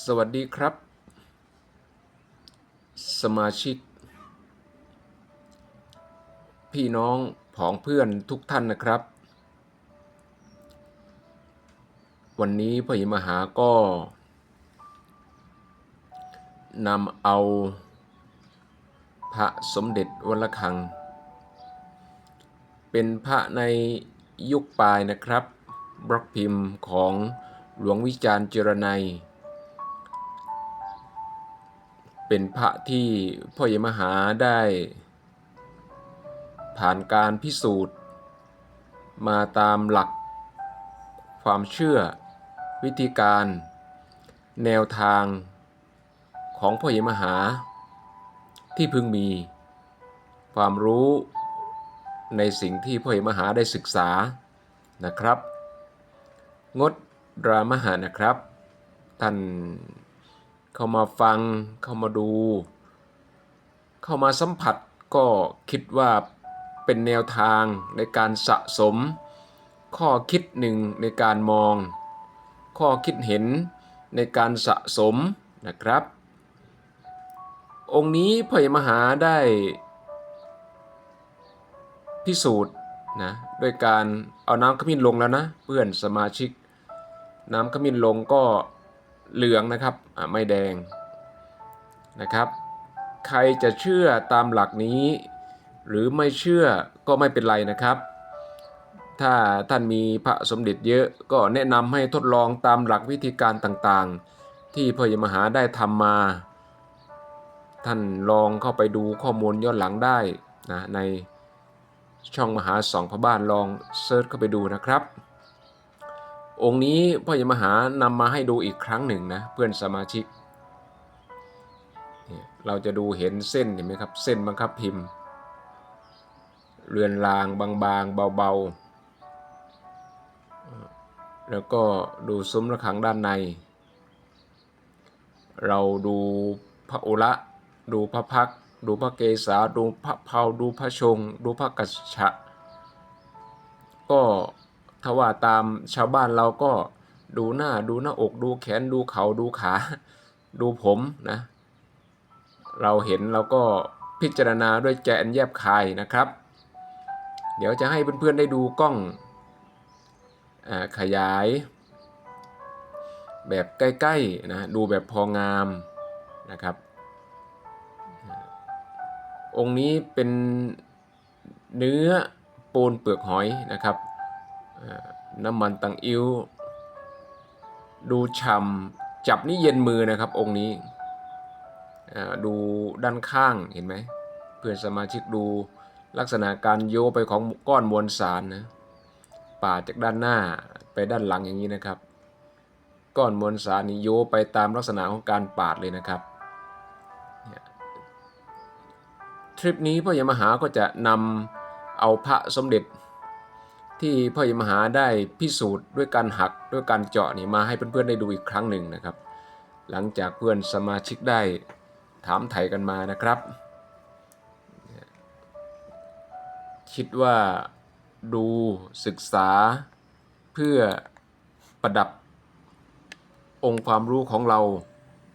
สวัสดีครับ สมาชิก พี่น้องผองเพื่อนทุกท่านนะครับ วันนี้พระยิมหาก็นำเอาพระสมเด็จวัลคัง เป็นพระในยุคปลายนะครับ บล็อกพิมพ์ของหลวงวิจารณ์เจรไนย เป็นพระที่พ่อใหญ่มหาได้ ผ่านการพิสูจน์ มาตามหลัก ความเชื่อ วิธีการ แนวทางของพ่อใหญ่มหา ที่พึงมี ความรู้ในสิ่งที่พ่อใหญ่มหาได้ศึกษานะครับ งดดราม่านะครับ ท่าน เข้ามาฟัง เข้ามาดู เข้ามาสัมผัสก็คิดว่าเป็นแนวทางในการสะสม ข้อคิดหนึ่งในการมอง ข้อคิดเห็นในการสะสมนะครับ องค์นี้พระมหาได้พิสูจน์นะด้วยการเอาน้ำขมิ้นลงแล้วนะ เพื่อนสมาชิก น้ำขมิ้นลงก็ เหลืองนะครับไม่แดงนะครับ ใครจะเชื่อตามหลักนี้ หรือไม่เชื่อก็ไม่เป็นไรนะครับ ถ้าท่านมีพระสมเด็จเยอะก็แนะนำให้ทดลองตามหลักวิธีการต่างๆ ที่พยมหาได้ทำมา ท่านลองเข้าไปดูข้อมูลย้อนหลังได้นะในช่องมหาสองพระบ้านลองเซิร์ชเข้าไปดูนะครับ องค์นี้พ่อยมหานำมาให้ดูอีกครั้งหนึ่งนะเพื่อนสมาชิก เราจะดูเห็นเส้นเห็นไหมครับ เส้นบังคับพิมพ์ เรือนรางบางๆ เบาๆ แล้วก็ดูซุ้มระฆังด้านใน เราดูพระโอระดูพระพัก ดูพระเกศาดูพระเพาดูพระชง ดูพระกัจฉะก็ ถ้าว่าตามชาวบ้านเราก็ดูหน้าดูหน้าอกดูแขนดูเขาดูขา ดูผมนะ เราเห็นเราก็พิจารณาด้วยใจอันแยบคายนะครับ เดี๋ยวจะให้เพื่อนๆได้ดูกล้องอขยาย แบบใกล้ๆนะดูแบบพองามนะครับ องค์นี้เป็นเนื้อปูนเปลือกหอยนะครับ น้ำมันตังอิ้ว ดูฉ่ำจับนี่เย็นมือนะครับองค์นี้ ดูด้านข้างเห็นไหม เพื่อนสมาชิกดูลักษณะการโยไปของก้อนมวลสารนะป่าดจากด้านหน้าไปด้านหลังอย่างนี้นะครับ ก้อนมวลสารนี่โยไปตามลักษณะของการปาดเลยนะครับทริปนี้พ่อใหญ่มหาก็จะนำเอาพระสมเด็จ ที่พ่อใหญ่มหาได้พิสูจน์ด้วยการหักด้วยการเจาะนี่มาให้เพื่อนๆได้ดูอีกครั้งหนึ่งนะครับ หลังจากเพื่อนสมาชิกได้ถามไถ่กันมานะครับ คิดว่าดูศึกษาเพื่อประดับองค์ความรู้ของเรา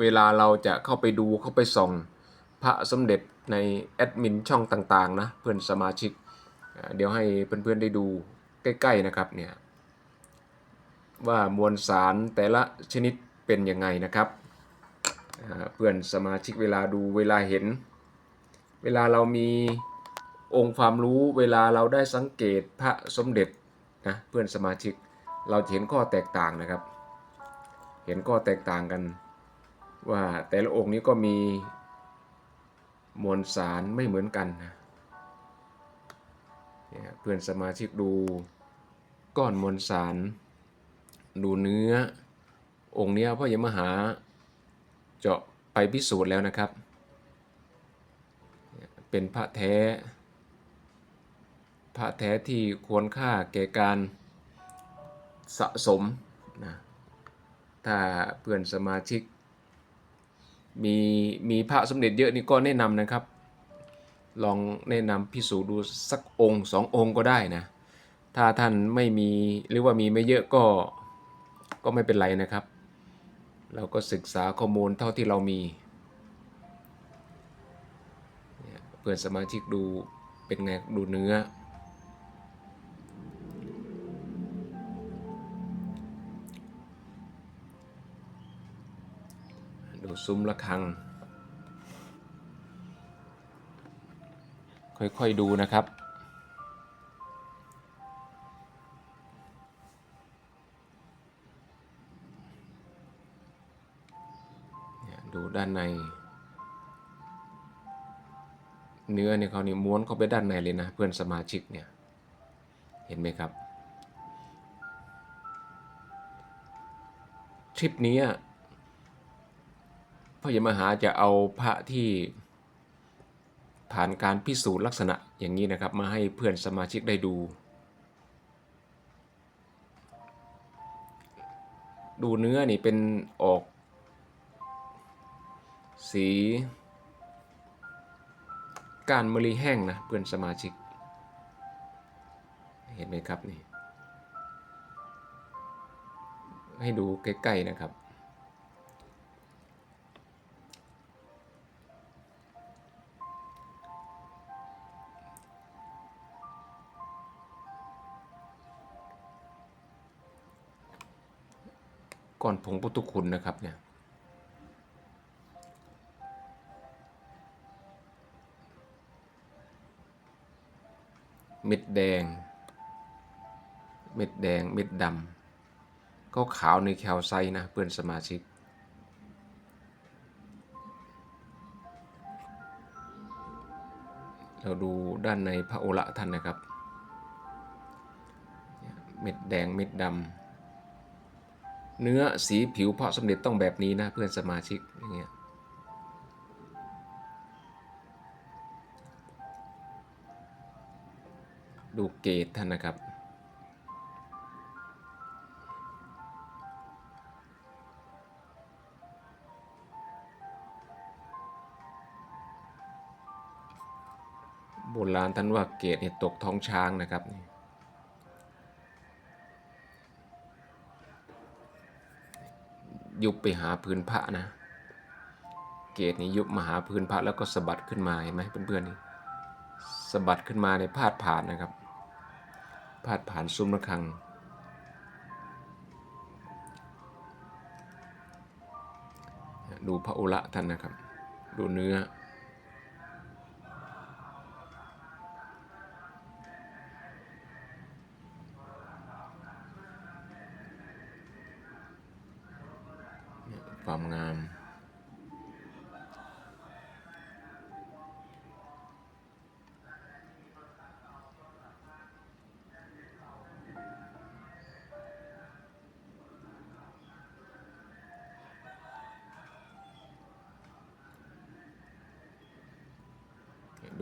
เวลาเราจะเข้าไปดูเข้าไปส่องพระสมเด็จในแอดมินช่องต่างๆนะเพื่อนสมาชิก เดี๋ยวให้เพื่อนๆได้ดู ใกล้ๆนะครับเนี่ยว่ามวลสารแต่ละชนิดเป็นยังไงนะครับเพื่อนสมาชิกเวลาดูเวลาเห็น เวลาเรามีองค์ความรู้เวลาเราได้สังเกตพระสมเด็จนะเพื่อนสมาชิกเราจะเห็นข้อแตกต่างนะครับ เห็นข้อแตกต่างกัน ว่าแต่ละองค์นี้ก็มีมวลสารไม่เหมือนกันนะเพื่อนสมาชิกดู ก้อนมวลสาร ดูเนื้อ องค์เนี้ยพ่อใหญ่มหาเจาะไปพิสูจน์แล้วนะครับเนี่ยเป็นพระแท้ พระแท้ที่ควรค่าแก่การสะสมนะถ้าเพื่อนสมาชิก มีมีพระสมเด็จเยอะนี่ก็แนะนำนะครับ ลองแนะนำพิสูจน์ดูสักองค์สององค์ก็ได้นะ ถ้าท่านไม่มีหรือว่ามีไม่เยอะก็ก็ไม่เป็นไรนะครับ เราก็ศึกษาข้อมูลเท่าที่เรามี เพื่อนสมาชิกดูเป็นไงดูเนื้อ ดูซุ้มระฆัง ค่อย ๆ ดูนะครับ ดูด้านใน เนื้อเนี่ยเขานี่ม้วนเข้าไปด้านในเลยนะ เพื่อนสมาชิกเนี่ย เห็นไหมครับทริปนี้พ่อใหญ่มหาจะเอาพระที่ผ่านการพิสูจน์ลักษณะอย่างนี้นะครับ มาให้เพื่อนสมาชิกได้ดู ดูเนื้อนี่เป็นออก สี กานมะลิแห้งนะเพื่อนสมาชิก เห็นไหมครับนี่ ให้ดูใกล้ๆนะครับ ก่อนผงพุทธคุณนะครับเนี่ย เม็ดแดง เม็ดแดง เม็ดดำ ก็ขาวในแคลไซต์นะเพื่อนสมาชิก เราดูด้านในพระโอระท่านนะครับ เม็ดแดง เม็ดดำ เนื้อสีผิวพระสมเด็จต้องแบบนี้นะเพื่อนสมาชิกอย่างเงี้ย ดูเกตท่านนะครับ โบราณท่านว่าเกตเนี่ยตกท้องช้างนะครับนี่ยุบไปหาพื้นพระนะ เกตนี่ยุบมาหาพื้นพระแล้วก็สะบัดขึ้นมาเห็นไหมเพื่อนๆนี่สะบัดขึ้นมาในพาดผ่านนะครับ พาดผ่านซุ้มระฆัง ดูพระอุระท่านนะครับ ดูเนื้อ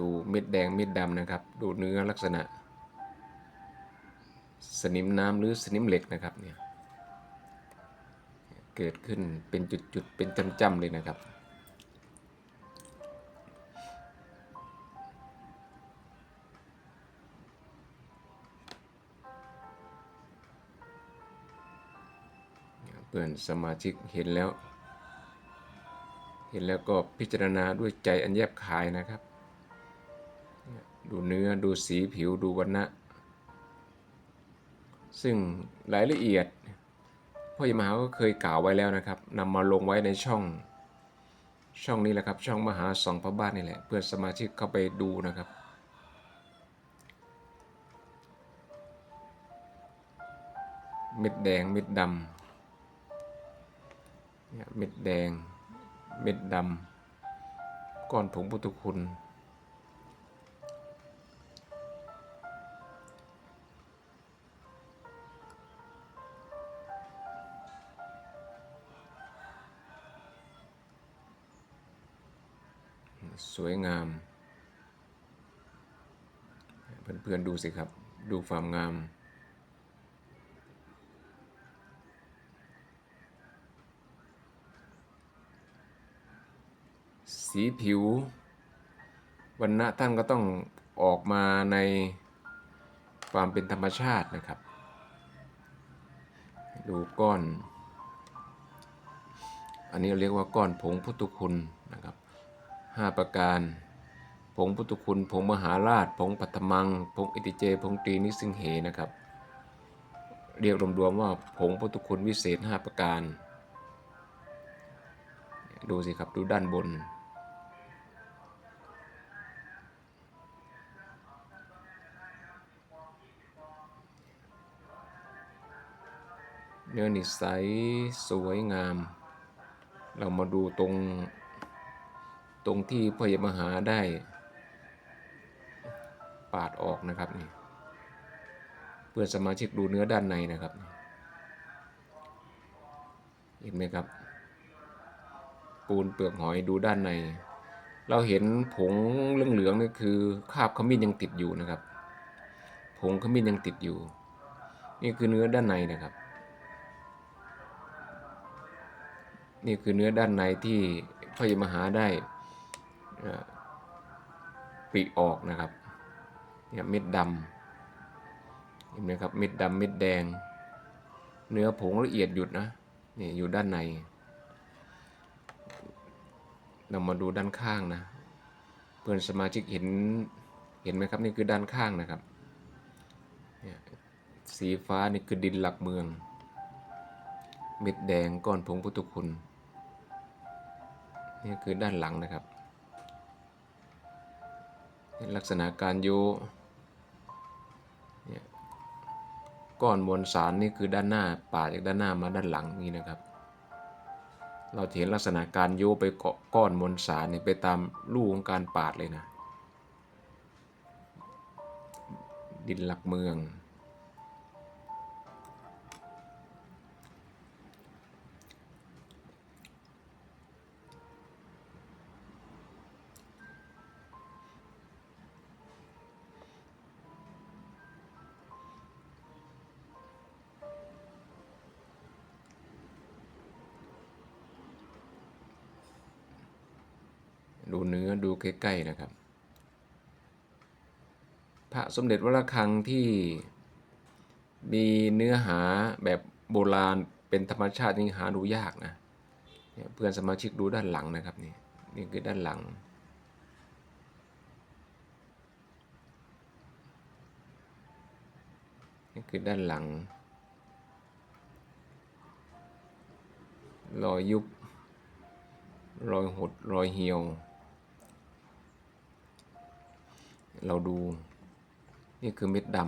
ดูเม็ดแดงเม็ดดำนะครับ ดูเนื้อลักษณะ สนิมน้ำหรือสนิมเหล็กนะครับเนี่ยเกิดขึ้นเป็นจุดๆเป็นจำๆเลยนะครับเพื่อนสมาชิกเห็นแล้ว เห็นแล้วก็พิจารณาด้วยใจอันแยบคายนะครับ ดูเนื้อดูสีผิวดูวรรณะ ซึ่งรายละเอียดพ่อใหญ่มหาก็เคยกล่าวไว้แล้วนะครับนำมาลงไว้ในช่อง ช่องนี้แหละครับ ช่องมหาสองพระบ้านนี่แหละ เพื่อสมาชิกเข้าไปดูนะครับ เม็ดแดงเม็ดดำเนี่ยเม็ดแดง เม็ดดำก้อนผงพุทธคุณ วยงาม เพื่อนๆดูสิครับ ดูความงามสีผิววันณะท่านก็ต้องออกมาในความเป็นธรรมชาตินะครับ ดูก้อน อันนี้เรียกว่าก้อนผงพุทธคุณนะครับ ห้าประการ ผงพุทธคุณ ผงมหาราช ผงปัทมัง ผงอิติเจ ผงตรีนิสิงเหนะครับ เรียกรวมๆว่าผงพุทธคุณวิเศษ5ประการ ดูสิครับดูด้านบนเนื้อนิสัยสวยงาม เรามาดูตรง ตรงที่พยมหาได้ปาดออกนะครับนี่เพื่อนสมาชิกดูเนื้อด้านในนะครับ เห็นไหมครับ ปูนเปลือกหอยดูด้านใน เราเห็นผงเหลืองๆนี่คือคราบขมิ้นยังติดอยู่นะครับ ผงขมิ้นยังติดอยู่ นี่คือเนื้อด้านในนะครับ นี่คือเนื้อด้านในที่พระยมหาได้ ปริออกนะครับเนี่ยเม็ดดำเห็นไหมครับเม็ดดำเม็ดแดง เนื้อผงละเอียดหยุดนะนี่อยู่ด้านในเรามาดูด้านข้างนะ เพื่อนสมาชิกเห็นเห็นไหมครับนี่คือด้านข้างนะครับเนี่ยสีฟ้านี่คือดินหลักเมือง เม็ดแดงก้อนผงพุทธคุณนี่คือด้านหลังนะครับ ลักษณะการโยเนี่ยก้อนมวลสารนี่คือด้านหน้าป่าจากด้านหน้ามาด้านหลังนี่นะครับ เราเห็นลักษณะการโยไปเกาะก้อนมวลสารนี่ไปตามลู่ของการปาดเลยนะ ดินหลักเมือง ใกล้ๆนะครับ พระสมเด็จวระฆังที่มีเนื้อหาแบบโบราณเป็นธรรมชาตินี่หาดูยากนะเนี่ยเพื่อนสมาชิกดูด้านหลังนะครับนี่นี่คือด้านหลัง นี่คือด้านหลังรอยยุบรอยหดรอยเหี่ยว เราดู นี่คือเม็ดด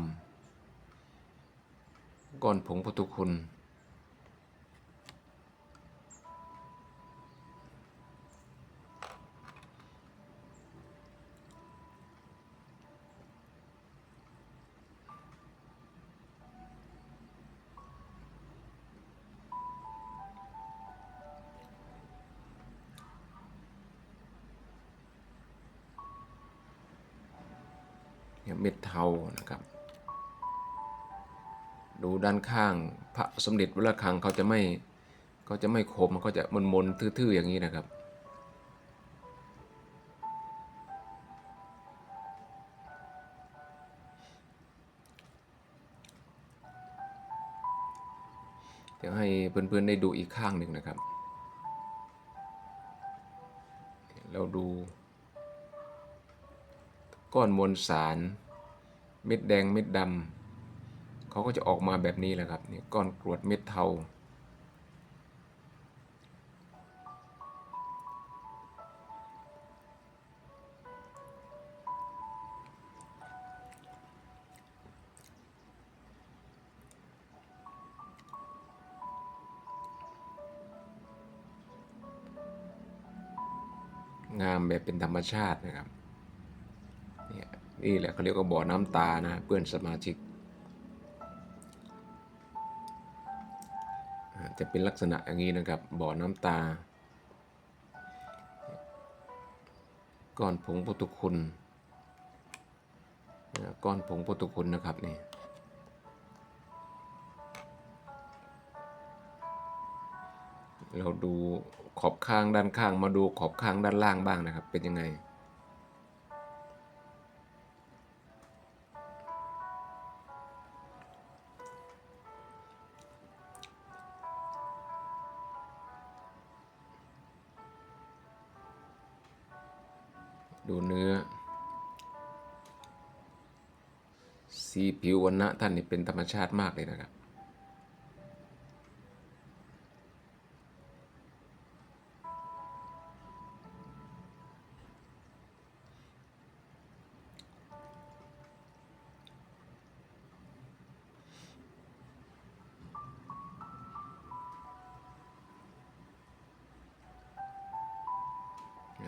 ำก้อนผงพุทุคุณ เม็ดเทานะครับ ดูด้านข้างพระสมเด็จวัดระฆังเขาจะไม่เขาจะไม่คมเขาจะมนมนทื่อๆอย่างนี้นะครับ เดี๋ยวให้เพื่อนๆได้ดูอีกข้างหนึ่งนะครับเราดูก้อนมวลสาร เม็ดแดงเม็ดดำเขาก็จะออกมาแบบนี้แหละครับนี่ก้อนกรวดเม็ดเทางามแบบเป็นธรรมชาตินะครับ นี่แหละเขาเรียกว่าบ่อน้ำตานะเพื่อนสมาชิกจะเป็นลักษณะอย่างนี้นะครับบ่อน้ำตา ก้อนผงพุทธคุณนะก้อนผงพุทธคุณนะครับนี่เราดูขอบข้างด้านข้างมาดูขอบข้างด้านล่างบ้างนะครับ เป็นยังไง ผิววันนะท่านนี่เป็นธรรมชาติมากเลยนะครับ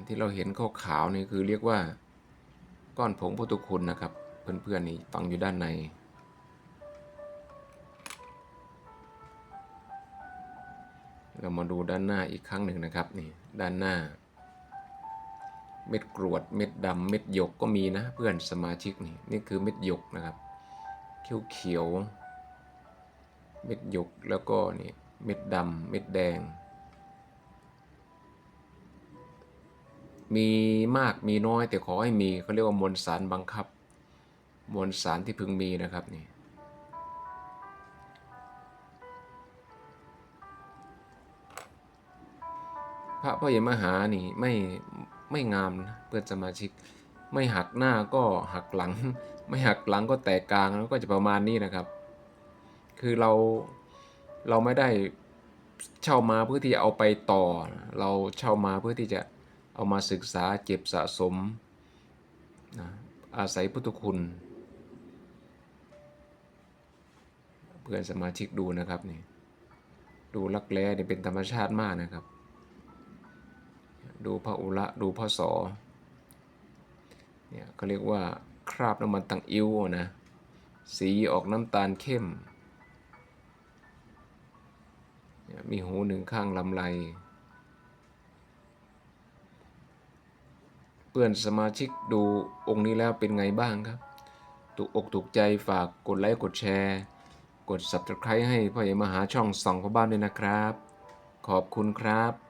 ที่เราเห็นขาวๆนี่คือเรียกว่าก้อนผงพุทธคุณนะครับ เพื่อนๆนี่ฝังอยู่ด้านใน เรามาดูด้านหน้าอีกครั้งหนึ่งนะครับนี่ด้านหน้า เม็ดกรวดเม็ดดำเม็ดหยกก็มีนะเพื่อนสมาชิกนี่นี่คือเม็ดหยกนะครับเขียวเขียวๆเม็ดหยกแล้วก็นี่เม็ดดำเม็ดแดง มีมากมีน้อยแต่ขอให้มีเขาเรียกว่ามวลสารบังคับ มวลสารที่พึงมีนะครับนี่พระพ่อใหญ่มหานี่ไม่ไม่งามนะเพื่อนสมาชิก ไม่หักหน้าก็หักหลัง ไม่หักหลังก็แตกกลางแล้วก็จะประมาณนี้นะครับ คือเราเราไม่ได้เช่ามาเพื่อที่จะเอาไปต่อ เราเช่ามาเพื่อที่จะเอามาศึกษาเก็บสะสมนะอาศัยพุทธคุณ เพื่อนสมาชิกดูนะครับนี่ดูลักแร้นี่เป็นธรรมชาติมากนะครับ ดูพระอุระดูพระสอเนี่ยเขาเรียกว่าคราบน้ำมันตังอิ้วนะสีออกน้ำตาลเข้ม มีหูหนึ่งข้างลำไร เพื่อนสมาชิกดูองค์นี้แล้วเป็นไงบ้างครับ ถูกอกถูกใจฝากกดไลค์กดแชร์ กด subscribe ให้พ่อใหญ่มหาช่องส่องพ่อบ้านด้วยนะครับ ขอบคุณครับ